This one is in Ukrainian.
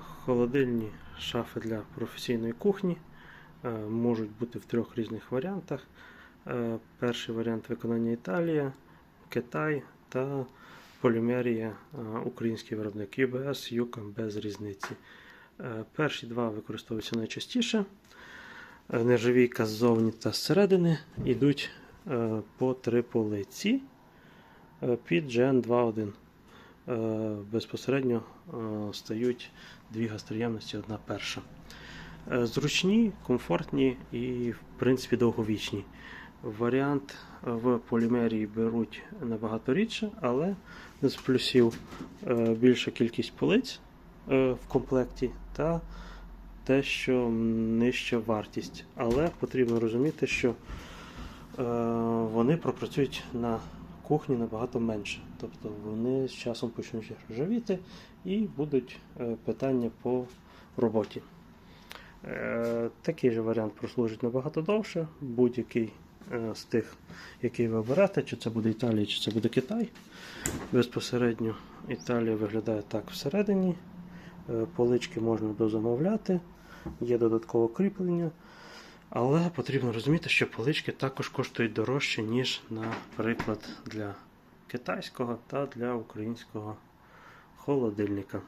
Холодильні шафи для професійної кухні е, можуть бути в трьох різних варіантах. Е, Перший варіант виконання Італія, Китай та Полімерія, е, український виробник UBS, Юка без різниці. Перші два використовуються найчастіше. Нержавійка ззовні та зсередини йдуть по три полиці під GN 2.1. Е, Безпосередньо е, стають дві гастроємності, одна перша. Е, Зручні, комфортні і, в принципі, довговічні. Варіант в полімерії беруть набагато рідше, але з плюсів е, більша кількість полиць е, в комплекті та те, що нижча вартість. Але потрібно розуміти, що е, вони пропрацюють на кухні набагато менше. Тобто вони з часом почнуть ржавіти і будуть е, питання по роботі. Е, Такий же варіант прослужить набагато довше. Будь-який е, з тих, який ви оберете, чи це буде Італія, чи це буде Китай. Безпосередньо Італія виглядає так всередині. Полички можна дозамовляти, є додаткове кріплення. Але потрібно розуміти, що полички також коштують дорожче, ніж, наприклад, для китайського та для українського холодильника.